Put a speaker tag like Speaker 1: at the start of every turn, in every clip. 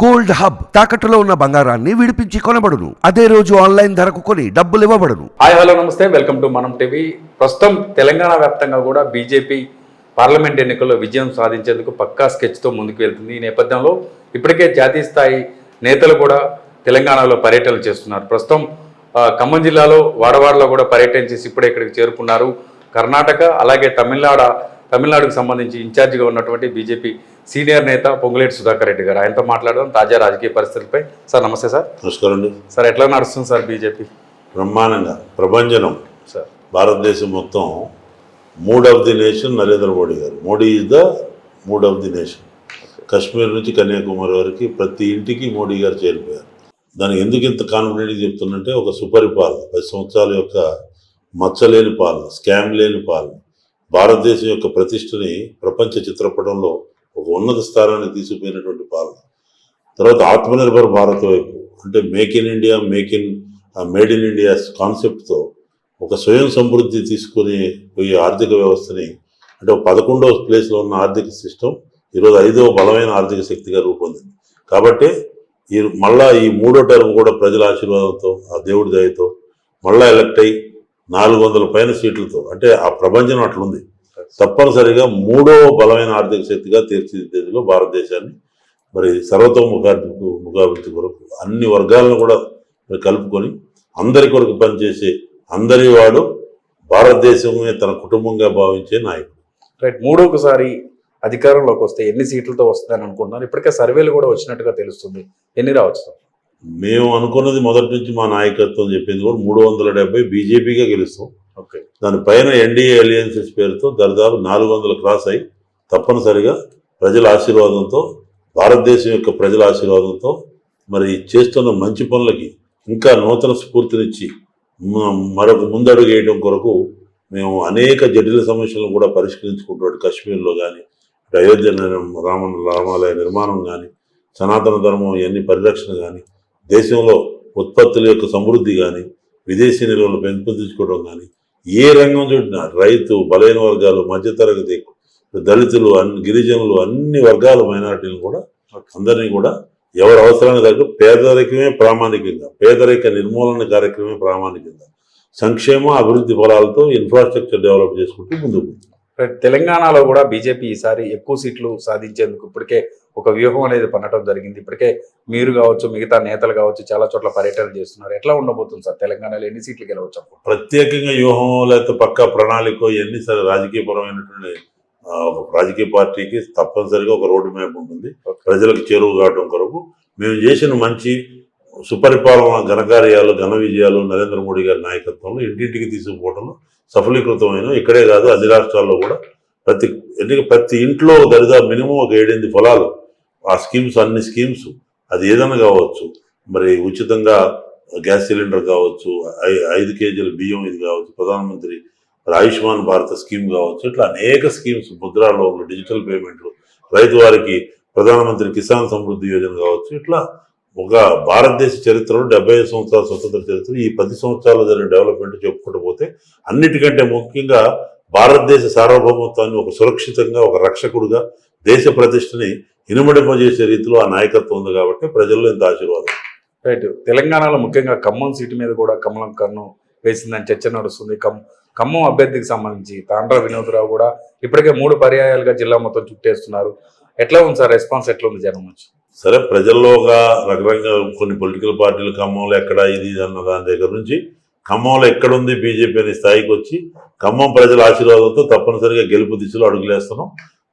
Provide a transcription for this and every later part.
Speaker 1: Gold hub తాకట్టులో ఉన్న బంగారాన్ని విడిపించి కొనబడును. అదే రోజు ఆన్లైన్ ధరకు కొని డబ్బులు ఇవ్వబడును.
Speaker 2: హాయ్ హలో నమస్తే. Welcome to Manam TV. ప్రస్తుతం తెలంగాణ వ్యాప్తంగా కూడా బీజేపీ పార్లమెంట్ ఎన్నికల్లో విజయం సాధించేందుకు పక్కా స్కెచ్తో ముందుకు వెళ్తుంది. ఈ నేపథ్యంలో ఇప్పటికే జాతీయ స్థాయి నేతలు కూడా తెలంగాణలో పర్యటనలు చేస్తున్నారు. ప్రస్తుతం ఖమ్మం జిల్లాలో వాడవాడలో కూడా పర్యటన చేసి ఇప్పుడే ఇక్కడికి చేరుకున్నారు. కర్ణాటక అలాగే తమిళనాడు తమిళనాడుకు సంబంధించి ఇన్ఛార్జిగా ఉన్నటువంటి బీజేపీ సీనియర్ నేత పొంగులేటి సుధాకర్ రెడ్డి గారు. ఆయనతో మాట్లాడదాం. తాజా రాజకీయ పరిస్థితులపై. సార్ నమస్తే సార్.
Speaker 3: నమస్కారం అండి.
Speaker 2: సార్ ఎట్లా నడుస్తుంది సార్ బీజేపీ?
Speaker 3: బ్రహ్మాండంగా. ప్రభంజనం.
Speaker 2: సార్.
Speaker 3: భారతదేశం మొత్తం mood of the nation Narendra Modi garu. Modi is the mood of the nation. Kashmir నుంచి కన్యాకుమారి వరకు ప్రతి ఇంటికి మోడీ గారు చేరిపోయారు. దానికి ఎందుకు ఇంత కాన్ఫిడెంట్గా చెప్తున్నంటే ఒక సుపరిపాలన. పది సంవత్సరాల యొక్క మచ్చలేని పాలన స్కామ్ లేని పాలన. భారతదేశం యొక్క ప్రతిష్టని ప్రపంచ చిత్రపటంలో ఒక ఉన్నత స్థానానికి తీసుకుపోయినటువంటి పాలన తర్వాత ఆత్మనిర్భర్ భారత్ వైపు అంటే make in India make in made in India కాన్సెప్ట్తో ఒక స్వయం సమృద్ధి తీసుకుని పోయే ఆర్థిక వ్యవస్థని అంటే ఒక పదకొండవ ప్లేస్లో ఉన్న ఆర్థిక సిస్టమ్ ఈరోజు ఐదవ బలమైన ఆర్థిక శక్తిగా రూపొందింది. కాబట్టి ఈ మళ్ళా ఈ మూడో టర్మ్ కూడా ప్రజల ఆశీర్వాదంతో ఆ దేవుడి దయతో మళ్ళా ఎలక్ట్ అయ్యి నాలుగు వందల పైన సీట్లతో అంటే ఆ ప్రపంచం అట్లుంది. తప్పనిసరిగా మూడో బలమైన ఆర్థిక శక్తిగా తీర్చిదిద్దేదిలో భారతదేశాన్ని మరి సర్వతోముఖాభివృద్ధి ముఖాభివృద్ధి కొరకు అన్ని వర్గాలను కూడా కలుపుకొని అందరి కొరకు పనిచేసే అందరి వాడు భారతదేశమే తన కుటుంబంగా భావించే నాయకుడు.
Speaker 2: రైట్ మూడోకసారి అధికారంలోకి వస్తే ఎన్ని సీట్లతో వస్తుందని అనుకుంటున్నారు? ఇప్పటికే సర్వేలు కూడా వచ్చినట్టుగా తెలుస్తుంది. ఎన్ని రావచ్చు? సార్
Speaker 3: మేము అనుకున్నది మొదటి నుంచి మా నాయకత్వం చెప్పింది కూడా మూడు వందల డెబ్బై బీజేపీగా గెలుస్తాం.
Speaker 2: ఓకే.
Speaker 3: దానిపైన ఎన్డీఏ అలియన్సెస్ పేరుతో దరిదాపు నాలుగు వందల క్రాస్ అయి తప్పనిసరిగా ప్రజల ఆశీర్వాదంతో భారతదేశం యొక్క ప్రజల ఆశీర్వాదంతో మరి చేస్తున్న మంచి పనులకి ఇంకా నూతన స్ఫూర్తినిచ్చి మరొక ముందడుగు వేయడం కొరకు మేము అనేక జటిల సమస్యలను కూడా పరిష్కరించుకుంటూ కాశ్మీర్లో కానీ అయోధ్య రామ రామాలయ నిర్మాణం కానీ సనాతన ధర్మం ఇవన్నీ పరిరక్షణ కానీ దేశంలో ఉత్పత్తుల యొక్క సమృద్ధి కానీ విదేశీ నిల్వలు పెంపొందించుకోవడం కానీ ఏ రంగం చూసినా రైతు బలైన వర్గాలు మధ్యతరగతి దళితులు అన్ని గిరిజనులు అన్ని వర్గాల మైనారిటీలు కూడా అందరినీ కూడా ఎవరి అవసరానికి తగ్గ పేదరికమే ప్రామాణికంగా పేదరిక నిర్మూలన కార్యక్రమమే ప్రామాణికంగా సంక్షేమ అభివృద్ధి ఫలాలతో ఇన్ఫ్రాస్ట్రక్చర్ డెవలప్ చేసుకుంటూ ముందుకు
Speaker 2: తెలంగాణలో కూడా బీజేపీ ఈసారి ఎక్కువ సీట్లు సాధించేందుకు ఇప్పటికే ఒక వ్యూహం అనేది పన్నటం జరిగింది. ఇప్పటికే మీరు కావచ్చు మిగతా నేతలు కావచ్చు చాలా చోట్ల పర్యటన చేస్తున్నారు. ఎట్లా ఉండబోతుంది సార్? తెలంగాణలో ఎన్ని సీట్లు గెలవచ్చు
Speaker 3: ప్రత్యేకంగా వ్యూహం లేకపోతే పక్క ప్రణాళిక ఇవన్నీ సరే రాజకీయపరమైనటువంటి ఒక రాజకీయ పార్టీకి తప్పనిసరిగా ఒక రోడ్డు మ్యాప్ ఉంటుంది. ప్రజలకు చేరువు కావడం కొరకు. మేము చేసిన మంచి సుపరిపాలన ఘనకార్యాలు ఘన విజయాలు నరేంద్ర మోడీ గారి నాయకత్వంలో ఇంటింటికి తీసుకుపోవడంలో సఫలీకృతమైన ఇక్కడే కాదు అన్ని రాష్ట్రాల్లో కూడా ప్రతి ఎందుకంటే ప్రతి ఇంట్లో దరిదాపు మినిమం ఒక ఏడెనిమిది పొలాలు. ఆ స్కీమ్స్ అన్ని స్కీమ్స్ అది ఏదైనా కావచ్చు. మరి ఉచితంగా గ్యాస్ సిలిండర్ కావచ్చు ఐ- ఐదు కేజీల బియ్యం ఇది కావచ్చు ప్రధానమంత్రి మరి ఆయుష్మాన్ భారత్ స్కీమ్ కావచ్చు ఇట్లా అనేక స్కీమ్స్ ముద్రా లోన్లు డిజిటల్ పేమెంట్లు రైతు వారికి ప్రధానమంత్రి కిసాన్ సమృద్ధి యోజన కావచ్చు ఇట్లా ఒక భారతదేశ చరిత్రలో డెబ్బై ఐదు సంవత్సరాల స్వతంత్ర చరిత్ర ఈ పది సంవత్సరాలు జరిగిన డెవలప్మెంట్ చెప్పుకుంటూ పోతే అన్నిటికంటే ముఖ్యంగా భారతదేశ సార్వభౌమత్వాన్ని ఒక సురక్షితంగా ఒక రక్షకుడుగా దేశ ప్రతిష్టని ఇనుమడింపజేసే రీతిలో ఆ నాయకత్వం ఉంది కాబట్టి ప్రజల్లో ఇంత ఆశీర్వాదం.
Speaker 2: రైట్. తెలంగాణలో ముఖ్యంగా ఖమ్మం సీటు మీద కూడా కమలం కన్ను వేసిందని చర్చ నడుస్తుంది. కమ్ ఖమ్మం అభ్యర్థికి సంబంధించి తాండ్ర వినోద్రావు కూడా ఇప్పటికే మూడు పర్యాయాలుగా జిల్లా మొత్తం చుట్టేస్తున్నారు. ఎట్లా ఉంది సార్ రెస్పాన్స్ ఎట్లా ఉంది జనం నుంచి?
Speaker 3: సరే ప్రజల్లో ఒక రకరకాల కొన్ని పొలిటికల్ పార్టీలు ఖమ్మంలో ఎక్కడ ఇది అన్న దాని దగ్గర నుంచి ఖమ్మంలో ఎక్కడుంది బీజేపీ అనే స్థాయికి వచ్చి ఖమ్మం ప్రజల ఆశీర్వాదంతో తప్పనిసరిగా గెలుపు దిశలో అడుగులేస్తున్నాం.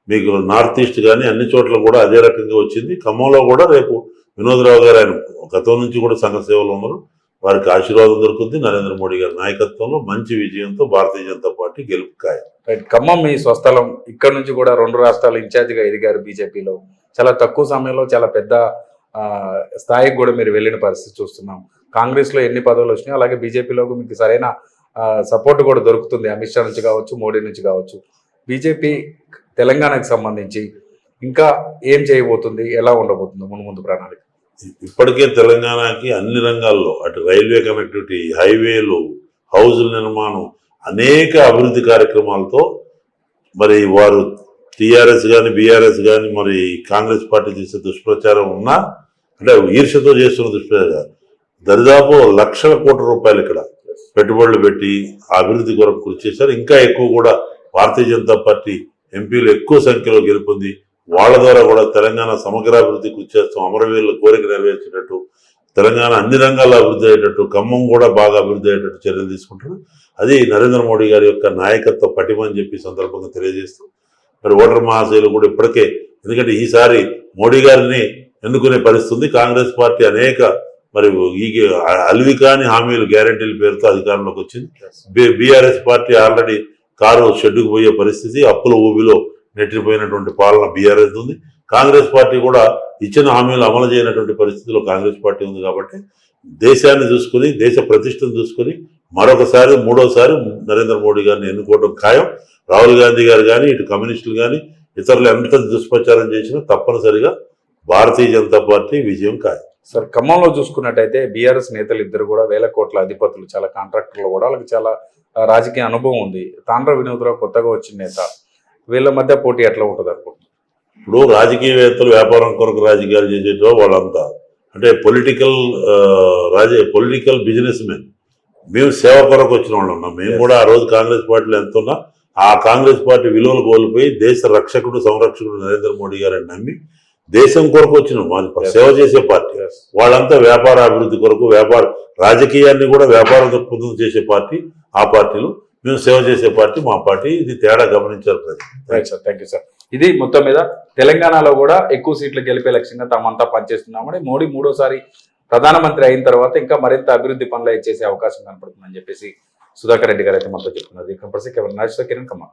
Speaker 3: మీకు నార్త్ ఈస్ట్ కానీ అన్ని చోట్ల కూడా అదే రకంగా వచ్చింది. ఖమ్మంలో కూడా రేపు వినోదరావు గారు ఆయన గతం నుంచి కూడా సంఘ సేవలు ఉన్నారు. వారికి ఆశీర్వాదం దొరుకుతుంది. నరేంద్ర మోడీ గారి నాయకత్వంలో మంచి విజయంతో భారతీయ జనతా పార్టీ గెలుపు ఖాయం.
Speaker 2: రైట్ ఖమ్మం మీ స్వస్థలం. ఇక్కడ నుంచి కూడా రెండు రాష్ట్రాలు ఇన్ఛార్జిగా ఎదిగారు బీజేపీలో. చాలా తక్కువ సమయంలో చాలా పెద్ద స్థాయికి కూడా మీరు వెళ్ళిన పరిస్థితి చూస్తున్నాం. కాంగ్రెస్లో ఎన్ని పదవులు వచ్చినాయో అలాగే బీజేపీలో మీకు సరైన సపోర్ట్ కూడా దొరుకుతుంది. అమిత్ షా నుంచి కావచ్చు మోడీ నుంచి కావచ్చు. బీజేపీ తెలంగాణకు సంబంధించి ఇంకా ఏం చేయబోతుంది? ఎలా ఉండబోతుంది? ముందు ముందు ప్రణాళిక.
Speaker 3: ఇప్పటికే తెలంగాణకి అన్ని రంగాల్లో అటు రైల్వే కనెక్టివిటీ హైవేలు హౌజుల నిర్మాణం అనేక అభివృద్ధి కార్యక్రమాలతో మరి వారు టీఆర్ఎస్ కానీ బీఆర్ఎస్ కానీ మరి కాంగ్రెస్ పార్టీ చేసే దుష్ప్రచారం ఉన్నా అంటే ఈర్ష్యతో చేస్తున్న దుష్ప్రచారం దరిదాపు లక్షల కోట్ల రూపాయలు ఇక్కడ పెట్టుబడులు పెట్టి అభివృద్ధి కొరకు కృషి చేశారు. ఇంకా ఎక్కువ కూడా భారతీయ జనతా పార్టీ ఎంపీలు ఎక్కువ సంఖ్యలో గెలుపొంది వాళ్ళ ద్వారా కూడా తెలంగాణ సమగ్రాభివృద్ధి కృషి చేస్తాం అమరవీరుల కోరిక నెరవేర్చేటట్టు తెలంగాణ అన్ని రంగాల్లో అభివృద్ధి అయ్యేటట్టు ఖమ్మం కూడా బాగా అభివృద్ధి అయ్యేటట్టు చర్యలు తీసుకుంటారు అది నరేంద్ర మోడీ గారి యొక్క నాయకత్వ పటిమ అని చెప్పి సందర్భంగా తెలియజేస్తూ మరి ఓటర్ మహాశయులు కూడా ఇప్పటికే. ఎందుకంటే ఈసారి మోడీ గారిని ఎన్నుకునే పరిస్థితుంది. కాంగ్రెస్ పార్టీ అనేక మరి ఈ అల్వి కాని హామీలు గ్యారంటీల పేరుతో అధికారంలోకి వచ్చింది. బీఆర్ఎస్ పార్టీ ఆల్రెడీ కారు షెడ్డుకు పోయే పరిస్థితి. అప్పుల ఊబిలో నెట్టిపోయినటువంటి పాలన బీఆర్ఎస్ ఉంది. కాంగ్రెస్ పార్టీ కూడా ఇచ్చిన హామీలు అమలు చేయనటువంటి పరిస్థితిలో కాంగ్రెస్ పార్టీ ఉంది కాబట్టి దేశాన్ని చూసుకుని దేశ ప్రతిష్టను చూసుకుని మరొకసారి మూడోసారి నరేంద్ర మోడీ గారిని ఎన్నుకోవడం ఖాయం. రాహుల్ గాంధీ గారు కానీ ఇటు కమ్యూనిస్టులు కానీ ఇతరులు ఎంత దుష్ప్రచారం చేసినా తప్పనిసరిగా భారతీయ జనతా పార్టీ విజయం ఖాయం.
Speaker 2: సార్ ఖమ్మంలో చూసుకున్నట్టయితే బీఆర్ఎస్ నేతలు ఇద్దరు కూడా వేల కోట్ల అధిపతులు చాలా కాంట్రాక్టర్లు కూడా. వాళ్ళకి చాలా రాజకీయ అనుభవం ఉంది. తాండ్ర వినోద్రావు కొత్తగా వచ్చిన నేత. వీళ్ళ మధ్య పోటీ ఎట్లా ఉంటుంది అనుకుంటున్నారు?
Speaker 3: ఇప్పుడు రాజకీయవేత్తలు వ్యాపారం కొరకు రాజకీయాలు చేసేటో వాళ్ళంతా. అంటే పొలిటికల్ రాజ పొలిటికల్ బిజినెస్ మెన్ మేము సేవ కొరకు వచ్చిన వాళ్ళు ఉన్నాం మేము కూడా ఆ రోజు కాంగ్రెస్ పార్టీలో ఎంత ఉన్నా ఆ కాంగ్రెస్ పార్టీ విలువలు కోల్పోయి దేశ రక్షకుడు సంరక్షకుడు నరేంద్ర మోడీ గారిని నమ్మి దేశం కొరకు వచ్చిన. సేవ చేసే పార్టీ. వాళ్ళంతా వ్యాపార అభివృద్ధి కొరకు వ్యాపార రాజకీయాన్ని కూడా వ్యాపార దృక్పథం చేసే పార్టీ ఆ పార్టీలు. మేము సేవ చేసే పార్టీ మా పార్టీ. ఇది తేడా గమనించారు ప్రజలు.
Speaker 2: థ్యాంక్ యూ సార్ ఇది మొత్తం మీద తెలంగాణలో కూడా ఎక్కువ సీట్లు గెలిపే లక్ష్యంగా తామంతా పనిచేస్తున్నామని మోడీ మూడోసారి ప్రధానమంత్రి అయిన తర్వాత ఇంకా మరింత అభివృద్ధి పనులు చేసే అవకాశం కనపడుతుందని చెప్పేసి సుధాకర్ రెడ్డి గారు అయితే మనతో చెప్తున్నారు. ఇక్కడ కిరణ్ కమ్మ.